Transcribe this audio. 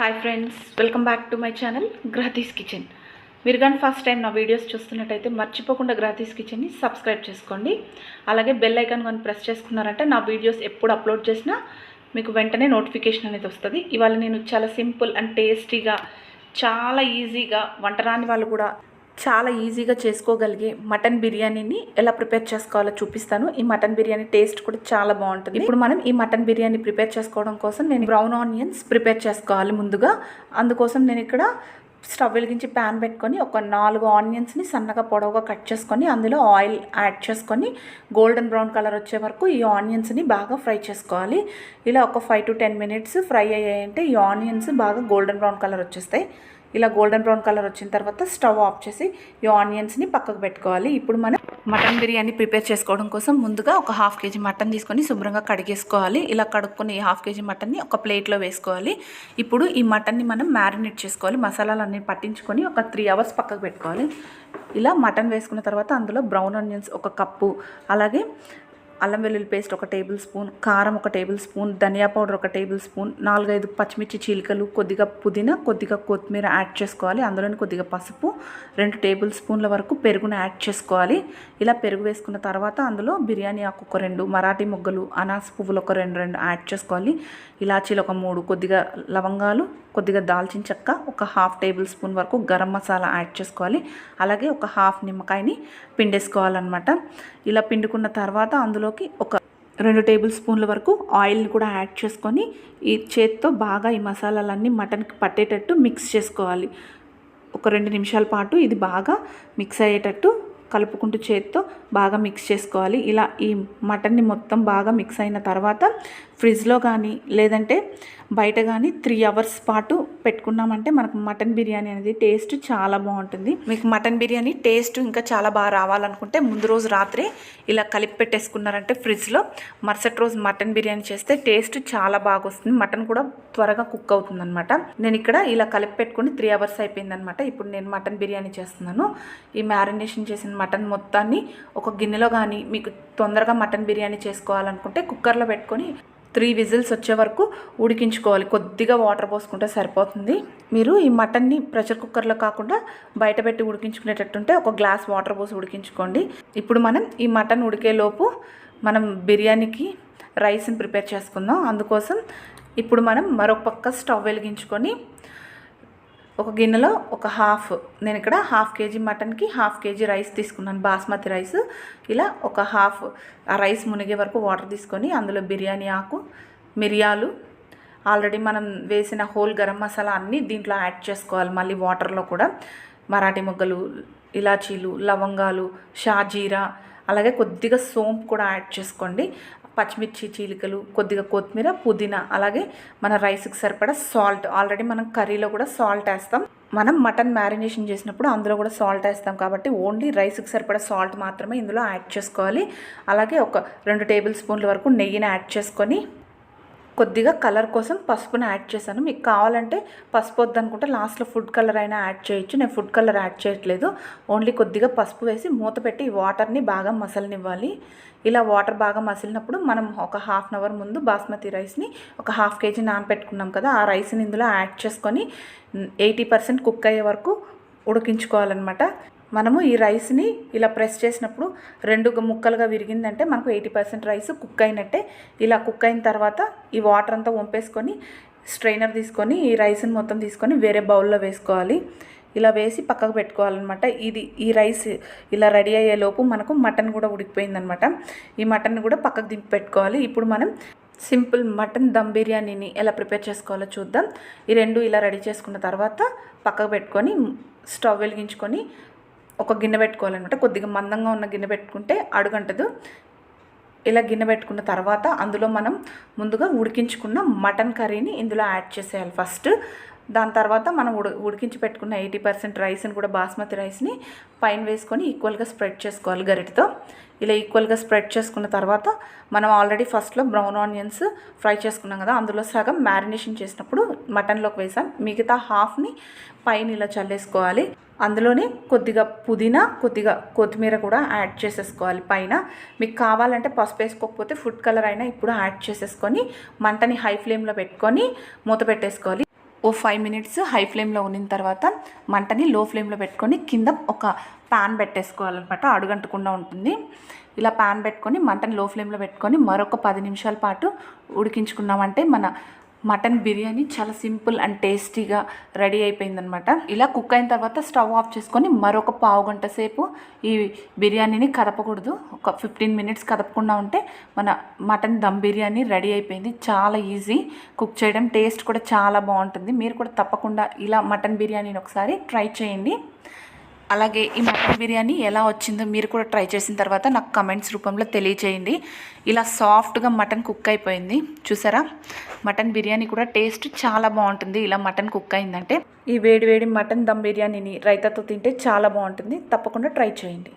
Hi friends welcome back to my channel గ్రహతీస్ kitchen మీరు కానీ first time నా videos చూస్తున్నట్టయితే మర్చిపోకుండా గ్రహతీస్ కిచెన్ని సబ్స్క్రైబ్ చేసుకోండి. అలాగే బెల్ ఐకాన్ కానీ ప్రెస్ చేసుకున్నారంటే నా వీడియోస్ ఎప్పుడు అప్లోడ్ చేసినా మీకు వెంటనే నోటిఫికేషన్ అనేది వస్తుంది. ఇవాళ నేను చాలా సింపుల్ అండ్ టేస్టీగా చాలా ఈజీగా వంట రాని వాళ్ళు కూడా చాలా ఈజీగా చేసుకోగలిగే మటన్ బిర్యానీని ఎలా ప్రిపేర్ చేసుకోవాలో చూపిస్తాను. ఈ మటన్ బిర్యానీ టేస్ట్ కూడా చాలా బాగుంటుంది. ఇప్పుడు మనం ఈ మటన్ బిర్యానీ ప్రిపేర్ చేసుకోవడం కోసం నేను బ్రౌన్ ఆనియన్స్ ప్రిపేర్ చేసుకోవాలి ముందుగా. అందుకోసం నేను ఇక్కడ స్టవ్ వెలిగించి ప్యాన్ పెట్టుకొని ఒక నాలుగు ఆనియన్స్ని సన్నగా పొడవుగా కట్ చేసుకొని అందులో ఆయిల్ యాడ్ చేసుకొని గోల్డెన్ బ్రౌన్ కలర్ వచ్చే వరకు ఈ ఆనియన్స్ని బాగా ఫ్రై చేసుకోవాలి. ఇలా ఒక five to ten minutes fry అయ్యాయంటే ఈ ఆనియన్స్ బాగా గోల్డెన్ బ్రౌన్ కలర్ వచ్చేస్తాయి. ఇలా గోల్డెన్ బ్రౌన్ కలర్ వచ్చిన తర్వాత స్టవ్ ఆఫ్ చేసి ఈ ఆనియన్స్ని పక్కకు పెట్టుకోవాలి. ఇప్పుడు మనం మటన్ బిర్యానీ ప్రిపేర్ చేసుకోవడం కోసం ముందుగా ఒక హాఫ్ కేజీ మటన్ తీసుకొని శుభ్రంగా కడిగేసుకోవాలి. ఇలా కడుక్కుని ఈ హాఫ్ కేజీ మటన్ని ఒక ప్లేట్లో వేసుకోవాలి. ఇప్పుడు ఈ మటన్ని మనం మ్యారినేట్ చేసుకోవాలి. మసాలాలన్నీ పట్టించుకొని ఒక త్రీ అవర్స్ పక్కకు పెట్టుకోవాలి. ఇలా మటన్ వేసుకున్న తర్వాత అందులో బ్రౌన్ ఆనియన్స్ ఒక కప్పు అలాగే అల్లం వెల్లుల్లి పేస్ట్ ఒక టేబుల్ స్పూన్ కారం ఒక టేబుల్ స్పూన్ ధనియా పౌడర్ ఒక టేబుల్ స్పూన్ నాలుగైదు పచ్చిమిర్చి చీలికలు కొద్దిగా పుదీనా కొద్దిగా కొత్తిమీర యాడ్ చేసుకోవాలి. అందులోని కొద్దిగా పసుపు రెండు టేబుల్ స్పూన్ల వరకు పెరుగును యాడ్ చేసుకోవాలి. ఇలా పెరుగు వేసుకున్న తర్వాత అందులో బిర్యానీ ఆకు ఒక రెండు మరాఠీ మొగ్గలు అనాస పువ్వులు ఒక రెండు రెండు యాడ్ చేసుకోవాలి. ఇలాచీలు ఒక మూడు కొద్దిగా లవంగాలు కొద్దిగా దాల్చిన చెక్క ఒక హాఫ్ టేబుల్ స్పూన్ వరకు గరం మసాలా యాడ్ చేసుకోవాలి. అలాగే ఒక హాఫ్ నిమ్మకాయని పిండేసుకోవాలన్నమాట. ఇలా పిండుకున్న తర్వాత అందులోకి ఒక రెండు టేబుల్ స్పూన్ల వరకు ఆయిల్ని కూడా యాడ్ చేసుకొని ఈ చేత్తో బాగా ఈ మసాలాలన్నీ మటన్కి పట్టేటట్టు మిక్స్ చేసుకోవాలి. ఒక రెండు నిమిషాల పాటు ఇది బాగా మిక్స్ అయ్యేటట్టు కలుపుకుంటూ చేత్తో బాగా మిక్స్ చేసుకోవాలి. ఇలా ఈ మటన్ని మొత్తం బాగా మిక్స్ అయిన తర్వాత ఫ్రిడ్జ్లో కానీ లేదంటే బయట కానీ త్రీ అవర్స్ పాటు పెట్టుకున్నామంటే మనకు మటన్ బిర్యానీ అనేది టేస్ట్ చాలా బాగుంటుంది. మీకు మటన్ బిర్యానీ టేస్ట్ ఇంకా చాలా బాగా రావాలనుకుంటే ముందు రోజు రాత్రే ఇలా కలిపి పెట్టేసుకున్నారంటే ఫ్రిడ్జ్లో. మరుసటి రోజు మటన్ బిర్యానీ చేస్తే టేస్ట్ చాలా బాగా వస్తుంది. మటన్ కూడా త్వరగా కుక్ అవుతుంది అనమాట నేను ఇక్కడ ఇలా కలిపి పెట్టుకుని త్రీ అవర్స్ అయిపోయిందనమాట ఇప్పుడు నేను మటన్ బిర్యానీ చేస్తున్నాను. ఈ మ్యారినేషన్ చేసిన మటన్ మొత్తాన్ని ఒక గిన్నెలో కానీ మీకు తొందరగా మటన్ బిర్యానీ చేసుకోవాలనుకుంటే కుక్కర్లో పెట్టుకొని త్రీ విజిల్స్ వచ్చే వరకు ఉడికించుకోవాలి. కొద్దిగా వాటర్ పోసుకుంటే సరిపోతుంది. మీరు ఈ మటన్ని ప్రెషర్ కుక్కర్లో కాకుండా బయట పెట్టి ఉడికించుకునేటట్టుంటే ఒక గ్లాస్ వాటర్ పోసి ఉడికించుకోండి. ఇప్పుడు మనం ఈ మటన్ ఉడికేలోపు మనం బిర్యానీకి రైస్ని ప్రిపేర్ చేసుకుందాం. అందుకోసం ఇప్పుడు మనం మరొక పక్క స్టవ్ వెలిగించుకొని ఒక గిన్నెలో ఒక హాఫ్ నేను ఇక్కడ హాఫ్ కేజీ మటన్కి హాఫ్ కేజీ రైస్ తీసుకున్నాను బాస్మతి రైస్. ఇలా ఒక హాఫ్ ఆ రైస్ మునిగే వరకు వాటర్ తీసుకొని అందులో బిర్యానీ ఆకు మిరియాలు. ఆల్రెడీ మనం వేసిన హోల్ గరం మసాలా అన్నీ దీంట్లో యాడ్ చేసుకోవాలి మళ్ళీ వాటర్లో కూడా. మరాఠీ మొగ్గలు ఇలాచీలు లవంగాలు షాజీరా అలాగే కొద్దిగా సోంపు కూడా యాడ్ చేసుకోండి. పచ్చిమిర్చి చీలికలు కొద్దిగా కొత్తిమీర పుదీనా అలాగే మన రైస్కి సరిపడా సాల్ట్. ఆల్రెడీ మనం కర్రీలో కూడా సాల్ట్ వేస్తాం. మనం మటన్ మ్యారినేషన్ చేసినప్పుడు అందులో కూడా సాల్ట్ వేస్తాం కాబట్టి ఓన్లీ రైస్కి సరిపడా సాల్ట్ మాత్రమే ఇందులో యాడ్ చేసుకోవాలి. అలాగే ఒక రెండు టేబుల్ స్పూన్ల వరకు నెయ్యిని యాడ్ చేసుకొని కొద్దిగా కలర్ కోసం పసుపుని యాడ్ చేశాను. మీకు కావాలంటే పసుపు వద్దనుకుంటే లాస్ట్లో ఫుడ్ కలర్ అయినా యాడ్ చేయొచ్చు. నేను ఫుడ్ కలర్ యాడ్ చేయట్లేదు. ఓన్లీ కొద్దిగా పసుపు వేసి మూత పెట్టి ఈ వాటర్ని బాగా మసలనివ్వాలి. ఇలా వాటర్ బాగా మసిలినప్పుడు మనం ఒక హాఫ్ అన్ అవర్ ముందు బాస్మతి రైస్ని ఒక హాఫ్ కేజీ నానపెట్టుకున్నాం కదా ఆ రైస్ని ఇందులో యాడ్ చేసుకొని ఎయిటీ పర్సెంట్ కుక్ అయ్యే వరకు ఉడికించుకోవాలన్నమాట. మనము ఈ రైస్ని ఇలా ప్రెస్ చేసినప్పుడు రెండు ముక్కలుగా విరిగిందంటే మనకు ఎయిటీ పర్సెంట్ రైస్ కుక్ అయినట్టే. ఇలా కుక్ అయిన తర్వాత ఈ వాటర్ అంతా వంపేసుకొని స్ట్రైనర్ తీసుకొని ఈ రైస్ని మొత్తం తీసుకొని వేరే బౌల్లో వేసుకోవాలి. ఇలా వేసి పక్కకు పెట్టుకోవాలన్నమాట. ఇది ఈ రైస్ ఇలా రెడీ అయ్యేలోపు మనకు మటన్ కూడా ఉడికిపోయిందనమాట ఈ మటన్ కూడా పక్కకు దింపి పెట్టుకోవాలి. ఇప్పుడు మనం సింపుల్ మటన్ దమ్ బిర్యానీని ఎలా ప్రిపేర్ చేసుకోవాలో చూద్దాం. ఈ రెండు ఇలా రెడీ చేసుకున్న తర్వాత పక్కకు పెట్టుకొని స్టవ్ వెలిగించుకొని ఒక గిన్నె పెట్టుకోవాలన్నమాట. కొద్దిగా మందంగా ఉన్న గిన్నె పెట్టుకుంటే అడుగంటదు. ఇలా గిన్నె పెట్టుకున్న తర్వాత అందులో మనం ముందుగా ఉడికించుకున్న మటన్ కర్రీని ఇందులో యాడ్ చేసేయాలి ఫస్ట్. దాని తర్వాత మనం ఉడి ఉడికించి పెట్టుకున్న ఎయిటీ పర్సెంట్ రైస్ని కూడా బాస్మతి రైస్ని పైన వేసుకొని ఈక్వల్గా స్ప్రెడ్ చేసుకోవాలి గరిటతో. ఇలా ఈక్వల్గా స్ప్రెడ్ చేసుకున్న తర్వాత మనం ఆల్రెడీ ఫస్ట్లో బ్రౌన్ ఆనియన్స్ ఫ్రై చేసుకున్నాం కదా అందులో సగం మ్యారినేషన్ చేసినప్పుడు మటన్లోకి వేసాం. మిగతా హాఫ్ని పైన ఇలా చల్లేసుకోవాలి. అందులోనే కొద్దిగా పుదీనా కొద్దిగా కొత్తిమీర కూడా యాడ్ చేసేసుకోవాలి పైన. మీకు కావాలంటే పసుపు వేసుకోకపోతే ఫుడ్ కలర్ అయినా ఇప్పుడు యాడ్ చేసేసుకొని మంటని హై ఫ్లేమ్లో పెట్టుకొని మూత పెట్టేసుకోవాలి. ఓ ఫైవ్ మినిట్స్ హై ఫ్లేమ్లో ఉన్న తర్వాత మంటని లో ఫ్లేమ్లో పెట్టుకొని కింద ఒక ప్యాన్ పెట్టేసుకోవాలన్నమాట. అడుగంటకుండా ఉంటుంది. ఇలా పాన్ పెట్టుకొని మంటని లో ఫ్లేమ్లో పెట్టుకొని మరొక పది నిమిషాల పాటు ఉడికించుకున్నామంటే మన మటన్ బిర్యానీ చాలా సింపుల్ అండ్ టేస్టీగా రెడీ అయిపోయిందనమాట ఇలా కుక్ అయిన తర్వాత స్టవ్ ఆఫ్ చేసుకొని మరొక పావు గంట సేపు ఈ బిర్యానీని కదపకూడదు. ఒక ఫిఫ్టీన్ మినిట్స్ కదపకుండా ఉంటే మన మటన్ దమ్ బిర్యానీ రెడీ అయిపోయింది. చాలా ఈజీ కుక్ చేయడం. టేస్ట్ కూడా చాలా బాగుంటుంది. మీరు కూడా తప్పకుండా ఇలా మటన్ బిర్యానీని ఒకసారి ట్రై చేయండి. అలాగే ఈ మటన్ బిర్యానీ ఎలా వచ్చిందో మీరు కూడా ట్రై చేసిన తర్వాత నాకు కమెంట్స్ రూపంలో తెలియచేయండి. ఇలా సాఫ్ట్గా మటన్ కుక్ అయిపోయింది. చూసారా? మటన్ బిర్యానీ కూడా టేస్ట్ చాలా బాగుంటుంది. ఇలా మటన్ కుక్ అయిందంటే ఈ వేడి వేడి మటన్ దమ్ బిర్యానీని రైతాతో తింటే చాలా బాగుంటుంది. తప్పకుండా ట్రై చేయండి.